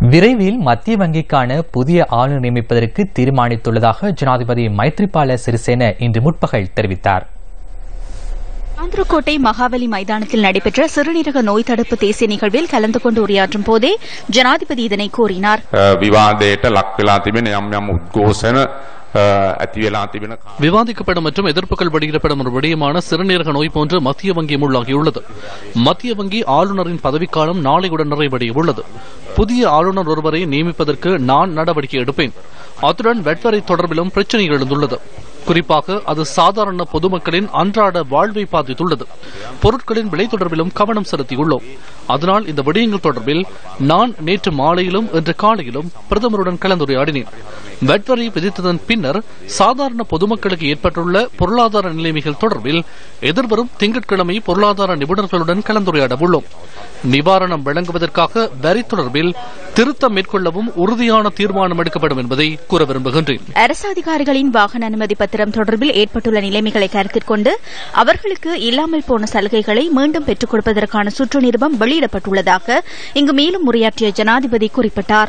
விரைவில் மத்திய வங்கிக்கான புதிய ஆளுநர் நியமிப்பதற்கு தீர்மானித்துள்ளதாக ஜனாதிபதி மைத்ரிபால சிறிசேன இன்று முற்பகல் தெரிவித்தார். ஆந்திரக்கோட்டை மகாவலி மைதானத்தில் நடைபெற்ற சிறுநீரக நோய் தடுப்பு தேசிய நிகழ்வில் கலந்து கொண்டு உரையாற்றும் போதே ஜனாதிபதி இதனை கூறினார். விவாதிக்கப்படும் மற்றும் எதிர்ப்புகள் வெளியிடப்படும் ஒரு விடயமான சிறுநீரக நோய் போன்று மத்திய வங்கி உள்ளாகியுள்ளது மத்திய வங்கி ஆளுநரின் பதவிக்காலம் நாளையுடன் நிறைவடைய உள்ளது புதிய ஆளுநர் ஒருவரை நியமிப்பதற்கு நான் நடவடிக்கை எடுப்பேன். அத்துடன் வெட்வரை தொடர்பிலும் பிரச்சனை எழுந்துள்ளது. குறிப்பாக அது சாதாரண பொதுமக்களின் அன்றாட வாழ்வை பாதித்துள்ளது. பொருட்களின் விலை தொடர்பிலும் கவனம் செலுத்தியுள்ளோம். அதனால் இந்த விடயங்கள் தொடர்பில் நான் நேற்று மாலையிலும் இன்று காலையிலும் பிரதமருடன் கலந்துரையாடினேன். வெட்வரி விதித்ததன் பின்னர் சாதாரண பொதுமக்களுக்கு ஏற்பட்டுள்ள பொருளாதார நிலைமைகள் தொடர்பில் எதிர்வரும் திங்கட்கிழமை பொருளாதார நிபுணர்களுடன் கலந்துரையாட உள்ளோம் நிவாரணம் வழங்குவதற்காக வரி தொடர்பில் திருத்தம் மேற்கொள்ளவும் உறுதியான தீர்மானம் எடுக்கப்படும் என்பதை கூற விரும்புகின்றேன். அரசு அதிகாரிகளின் வாகன அனுமதி பத்திரம் தொடர்பில் ஏற்பட்டுள்ள நிலைமைகளை கருத்தில் கொண்டு அவர்களுக்கு இல்லாமல் போன சலுகைகளை மீண்டும் பெற்றுக் கொடுப்பதற்கான சுற்று நிருபம் வெளியிடப்பட்டுள்ளதாக இங்கு மேலும் உரையாற்றிய ஜனாதிபதி குறிப்பிட்டார்.